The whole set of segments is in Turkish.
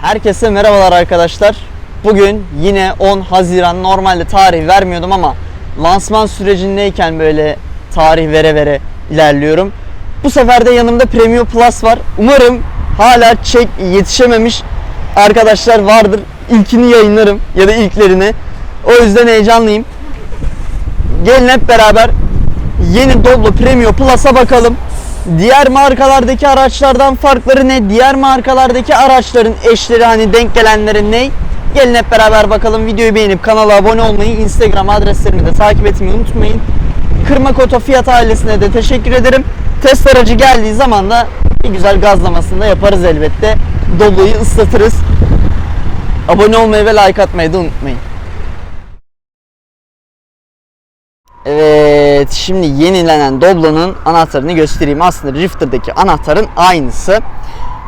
Herkese merhabalar arkadaşlar. Bugün yine 10 Haziran normalde tarih vermiyordum ama lansman sürecindeyken böyle tarih vere vere ilerliyorum. Bu sefer de yanımda Premium Plus var. Umarım hala çek yetişememiş arkadaşlar vardır. İlkini yayınlarım ya da ilklerini. O yüzden heyecanlıyım. Gelin hep beraber yeni Doblo Premium Plus'a bakalım. Diğer markalardaki araçlardan farkları ne? Diğer markalardaki araçların eşleri hani denk gelenlerin ne? Gelin hep beraber bakalım. Videoyu beğenip kanala abone olmayı, Instagram adreslerimi de takip etmeyi unutmayın. Kırma Koto Fiyat ailesine de teşekkür ederim. Test aracı geldiği zaman da bir güzel gazlamasını da yaparız elbette. Doblo'yu ıslatırız. Abone olmayı ve like atmayı da unutmayın. Evet, şimdi yenilenen Doblo'nun anahtarını göstereyim. Aslında Rifter'daki anahtarın aynısı.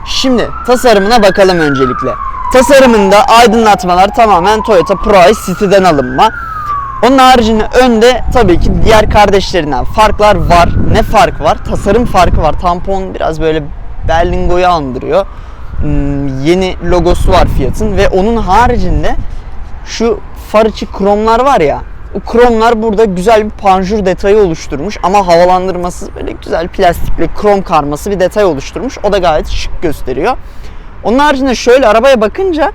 Şimdi tasarımına bakalım öncelikle. Tasarımında aydınlatmalar tamamen Toyota Prius City'den alınma. Onun haricinde önde tabii ki diğer kardeşlerinden farklar var. Ne fark var? Tasarım farkı var. Tampon biraz böyle Berlingo'yu andırıyor. Hmm, yeni logosu var Fiat'ın ve onun haricinde şu far içi kromlar var ya kromlar burada güzel bir panjur detayı oluşturmuş ama havalandırması böyle güzel plastikle krom karması bir detay oluşturmuş. O da gayet şık gösteriyor. Onun haricinde şöyle arabaya bakınca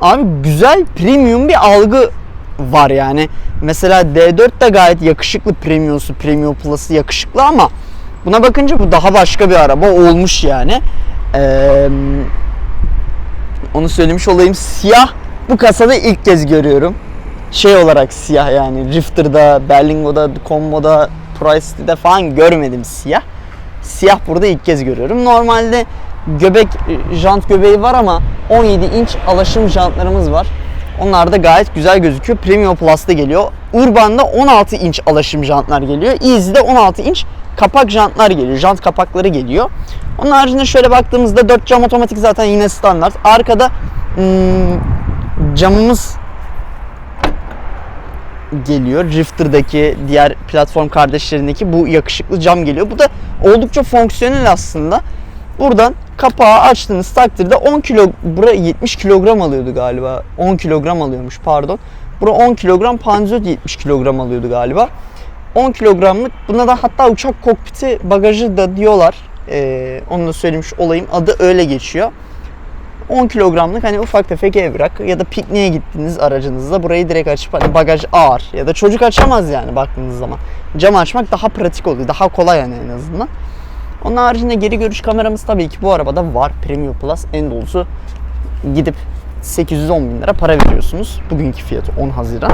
abi güzel premium bir algı var yani. Mesela D4 de gayet yakışıklı premiumsu, premium plus'ı yakışıklı ama buna bakınca bu daha başka bir araba olmuş yani. Eee onu söylemiş olayım. Siyah bu kasada ilk kez görüyorum. Şey olarak siyah yani. Rifter'da, Berlingo'da, Combo'da, Price'de falan görmedim siyah. Siyah burada ilk kez görüyorum. Normalde göbek, jant göbeği var ama 17 inç alaşım jantlarımız var. Onlar da gayet güzel gözüküyor. Premium Plus'ta geliyor. Urban'da 16 inç alaşım jantlar geliyor. Easy'de 16 inç kapak jantlar geliyor. Jant kapakları geliyor. Onun haricinde şöyle baktığımızda 4 cam otomatik zaten yine standart. Arkada hmm, camımız geliyor. Rifter'daki diğer platform kardeşlerindeki bu yakışıklı cam geliyor. Bu da oldukça fonksiyonel aslında. Buradan kapağı açtığınız takdirde 10 kilo, bura 70 kilogram alıyordu galiba. 10 kilogram alıyormuş pardon. Bura 10 kilogram, panzot 70 kilogram alıyordu galiba. 10 kilogramlık. Buna da hatta uçak kokpiti bagajı da diyorlar. Ee, onu da söylemiş olayım. Adı öyle geçiyor. 10 kilogramlık hani ufak tefek evrak ya da pikniğe gittiğiniz aracınızda burayı direkt açıp hani bagaj ağır ya da çocuk açamaz yani baktığınız zaman. Cam açmak daha pratik oluyor. Daha kolay yani en azından. Onun haricinde geri görüş kameramız tabii ki bu arabada var. Premium Plus en dolusu gidip 810 bin lira para veriyorsunuz. Bugünkü fiyatı 10 Haziran.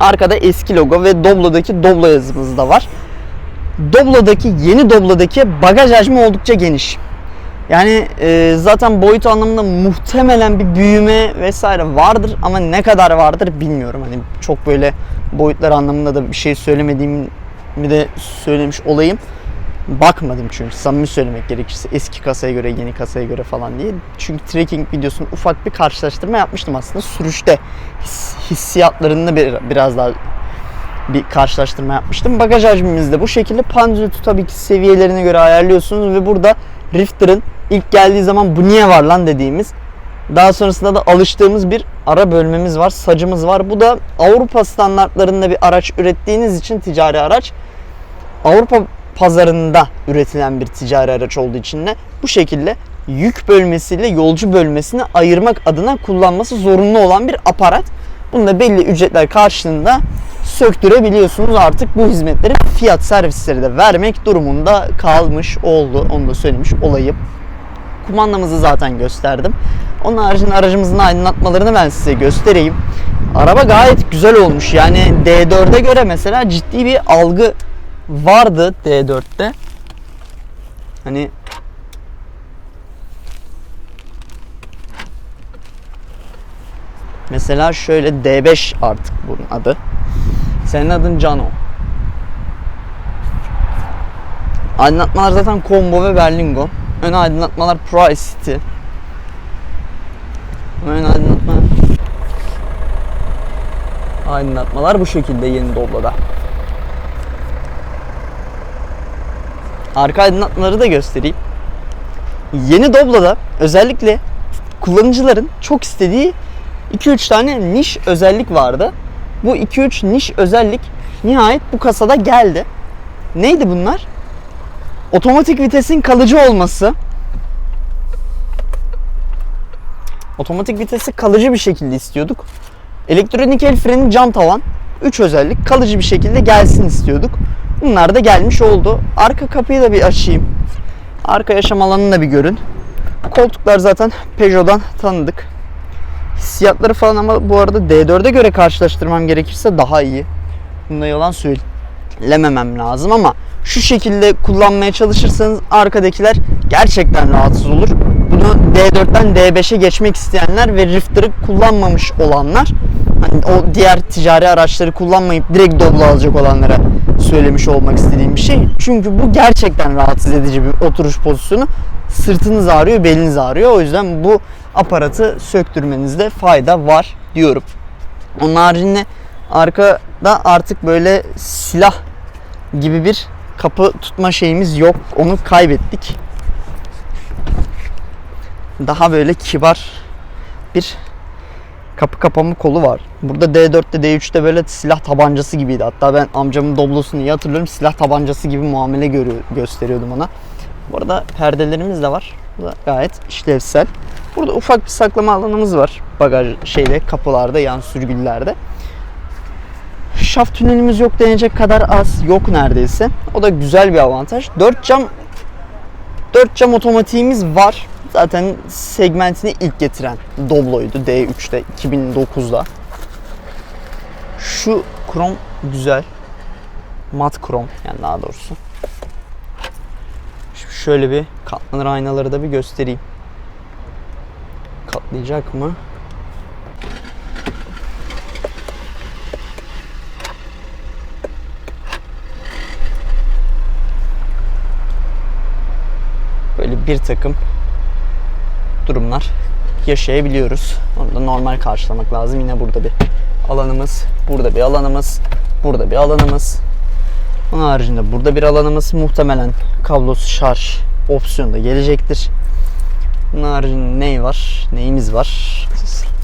Arkada eski logo ve Doblo'daki Doblo yazımız da var. Doblo'daki yeni Doblo'daki bagaj hacmi oldukça geniş. Yani e, zaten boyut anlamında muhtemelen bir büyüme vesaire vardır ama ne kadar vardır bilmiyorum. Hani çok böyle boyutlar anlamında da bir şey söylemediğimi de söylemiş olayım. Bakmadım çünkü samimi söylemek gerekirse eski kasaya göre yeni kasaya göre falan diye. Çünkü trekking videosunu ufak bir karşılaştırma yapmıştım aslında sürüşte his, hissiyatlarında bir, biraz daha bir karşılaştırma yapmıştım. Bagaj hacmimiz de bu şekilde. Panzültü tabii ki seviyelerine göre ayarlıyorsunuz ve burada Rifter'ın ilk geldiği zaman bu niye var lan dediğimiz daha sonrasında da alıştığımız bir ara bölmemiz var, sacımız var. Bu da Avrupa standartlarında bir araç ürettiğiniz için ticari araç. Avrupa pazarında üretilen bir ticari araç olduğu için de bu şekilde yük bölmesiyle yolcu bölmesini ayırmak adına kullanması zorunlu olan bir aparat. Bunu da belli ücretler karşılığında söktürebiliyorsunuz. Artık bu hizmetleri fiyat servisleri de vermek durumunda kalmış oldu. Onu da söylemiş olayım. Kumandamızı zaten gösterdim. Onun haricinde aracımızın aydınlatmalarını ben size göstereyim. Araba gayet güzel olmuş. Yani D4'e göre mesela ciddi bir algı vardı D4'te. Hani Mesela şöyle D5 artık bunun adı. Senin adın Cano. Aydınlatmalar zaten Combo ve Berlingo. Ön aydınlatmalar Price City. Ön aydınlatma aydınlatmalar bu şekilde yeni Doblo'da. Arka aydınlatmaları da göstereyim. Yeni Doblo'da özellikle kullanıcıların çok istediği 2-3 tane niş özellik vardı. Bu 2-3 niş özellik nihayet bu kasada geldi. Neydi bunlar? Otomatik vitesin kalıcı olması. Otomatik vitesi kalıcı bir şekilde istiyorduk. Elektronik el freni cam tavan. 3 özellik kalıcı bir şekilde gelsin istiyorduk. Bunlar da gelmiş oldu. Arka kapıyı da bir açayım. Arka yaşam alanını da bir görün. Koltuklar zaten Peugeot'dan tanıdık. Hissiyatları falan ama bu arada D4'e göre karşılaştırmam gerekirse daha iyi. Bunda yalan söylememem lazım ama şu şekilde kullanmaya çalışırsanız arkadakiler gerçekten rahatsız olur. Bunu D4'ten D5'e geçmek isteyenler ve Rifter'ı kullanmamış olanlar hani o diğer ticari araçları kullanmayıp direkt Doblo alacak olanlara söylemiş olmak istediğim bir şey. Çünkü bu gerçekten rahatsız edici bir oturuş pozisyonu. Sırtınız ağrıyor, beliniz ağrıyor. O yüzden bu aparatı söktürmenizde fayda var diyorum. Onun haricinde arkada artık böyle silah gibi bir kapı tutma şeyimiz yok. Onu kaybettik. Daha böyle kibar bir kapı kapama kolu var. Burada D4'te D3'te böyle silah tabancası gibiydi. Hatta ben amcamın doblosunu iyi hatırlıyorum. Silah tabancası gibi muamele görüyor, gösteriyordum ona. Bu arada perdelerimiz de var. Bu da gayet işlevsel. Burada ufak bir saklama alanımız var. Bagaj şeyde, kapılarda, yan sürgülerde. Şaft tünelimiz yok denecek kadar az. Yok neredeyse. O da güzel bir avantaj. 4 cam 4 cam otomatiğimiz var. Zaten segmentini ilk getiren Doblo'ydu D3'te 2009'da. Şu krom güzel. Mat krom yani daha doğrusu. Şimdi şöyle bir katlanır aynaları da bir göstereyim. Katlayacak mı? Bir takım durumlar yaşayabiliyoruz. Onu da normal karşılamak lazım. Yine burada bir alanımız, burada bir alanımız, burada bir alanımız. Onun haricinde burada bir alanımız muhtemelen kablosuz şarj opsiyonu da gelecektir. Bunun haricinde ne var? Neyimiz var?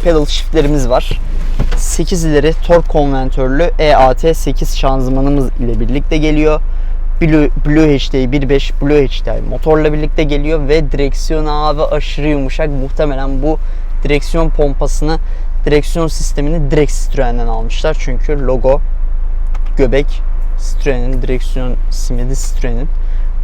Pedal shiftlerimiz var. 8 ileri tork konventörlü EAT 8 şanzımanımız ile birlikte geliyor. Blue, Blue HD 1.5 Blue HD motorla birlikte geliyor ve direksiyon abi aşırı yumuşak. Muhtemelen bu direksiyon pompasını, direksiyon sistemini direkt Citroen'den almışlar. Çünkü logo, göbek Citroen'in, direksiyon simidi Citroen'in.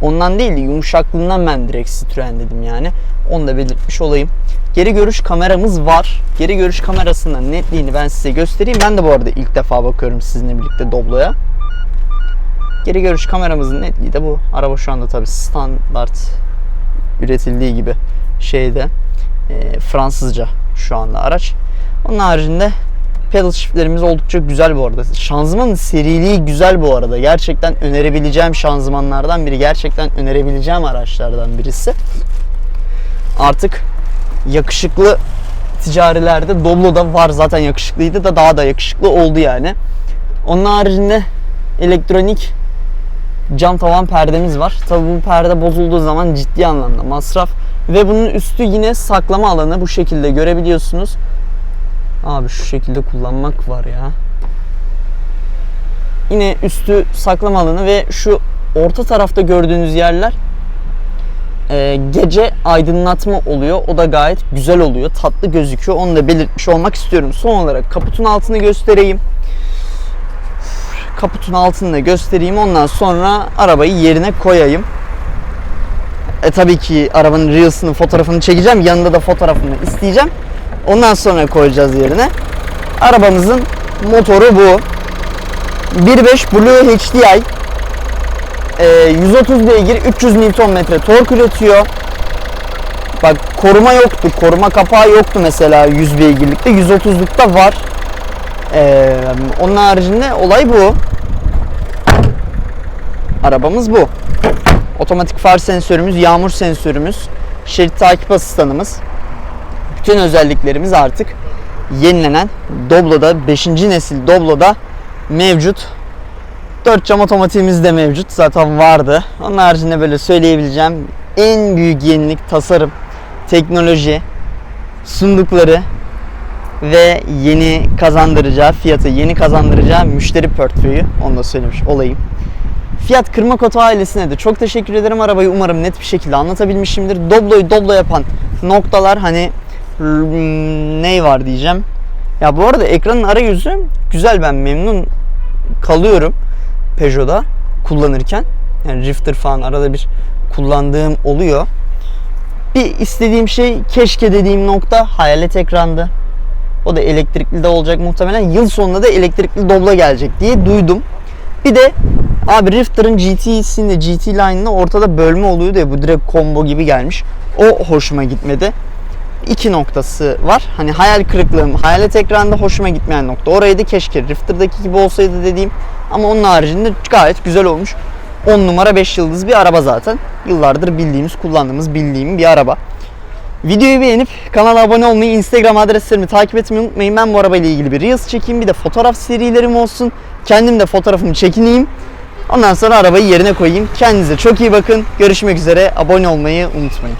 Ondan değil yumuşaklığından ben direkt Citroen dedim yani. Onu da belirtmiş olayım. Geri görüş kameramız var. Geri görüş kamerasının netliğini ben size göstereyim. Ben de bu arada ilk defa bakıyorum sizinle birlikte Doblo'ya. Geri görüş kameramızın netliği de bu. Araba şu anda tabi standart üretildiği gibi şeyde e, Fransızca şu anda araç. Onun haricinde pedal shiftlerimiz oldukça güzel bu arada. Şanzımanın seriliği güzel bu arada. Gerçekten önerebileceğim şanzımanlardan biri. Gerçekten önerebileceğim araçlardan birisi. Artık yakışıklı ticarilerde Doblo'da var zaten yakışıklıydı da daha da yakışıklı oldu yani. Onun haricinde elektronik cam tavan perdemiz var. Tabi bu perde bozulduğu zaman ciddi anlamda masraf. Ve bunun üstü yine saklama alanı bu şekilde görebiliyorsunuz. Abi şu şekilde kullanmak var ya. Yine üstü saklama alanı ve şu orta tarafta gördüğünüz yerler e, gece aydınlatma oluyor. O da gayet güzel oluyor. Tatlı gözüküyor. Onu da belirtmiş olmak istiyorum. Son olarak kaputun altını göstereyim kaputun altını da göstereyim. Ondan sonra arabayı yerine koyayım. E tabii ki arabanın Reels'ının fotoğrafını çekeceğim. Yanında da fotoğrafını isteyeceğim. Ondan sonra koyacağız yerine. Arabamızın motoru bu. 1.5 Blue HDI. E, 130 beygir 300 Nm tork üretiyor. Bak koruma yoktu. Koruma kapağı yoktu mesela 100 beygirlikte. 130'lukta var. Ee, onun haricinde olay bu. Arabamız bu. Otomatik far sensörümüz, yağmur sensörümüz, şerit takip asistanımız. Bütün özelliklerimiz artık yenilenen Doblo'da 5. nesil Doblo'da mevcut. 4 cam otomatiğimiz de mevcut. Zaten vardı. Onun haricinde böyle söyleyebileceğim en büyük yenilik tasarım, teknoloji, sundukları ve yeni kazandıracağı fiyatı, yeni kazandıracağı müşteri portföyü onu da söylemiş olayım. Fiyat Kırma Koto ailesine de çok teşekkür ederim. Arabayı umarım net bir şekilde anlatabilmişimdir. Doblo'yu Doblo yapan noktalar hani hmm, ney var diyeceğim. Ya bu arada ekranın arayüzü güzel ben memnun kalıyorum Peugeot'da kullanırken. Yani Rifter falan arada bir kullandığım oluyor. Bir istediğim şey keşke dediğim nokta hayalet ekrandı. O da elektrikli de olacak muhtemelen. Yıl sonunda da elektrikli Doblo gelecek diye duydum. Bir de abi Rifter'ın GT'sinde GT line'ında ortada bölme oluyordu ya bu direkt combo gibi gelmiş. O hoşuma gitmedi. İki noktası var. Hani hayal kırıklığım, hayalet ekranda hoşuma gitmeyen nokta. Orayı da keşke Rifter'daki gibi olsaydı dediğim. Ama onun haricinde gayet güzel olmuş. 10 numara 5 yıldız bir araba zaten. Yıllardır bildiğimiz, kullandığımız, bildiğim bir araba. Videoyu beğenip kanala abone olmayı, Instagram adreslerimi takip etmeyi unutmayın. Ben bu arabayla ilgili bir Reels çekeyim. Bir de fotoğraf serilerim olsun. Kendim de fotoğrafımı çekineyim. Ondan sonra arabayı yerine koyayım. Kendinize çok iyi bakın. Görüşmek üzere. Abone olmayı unutmayın.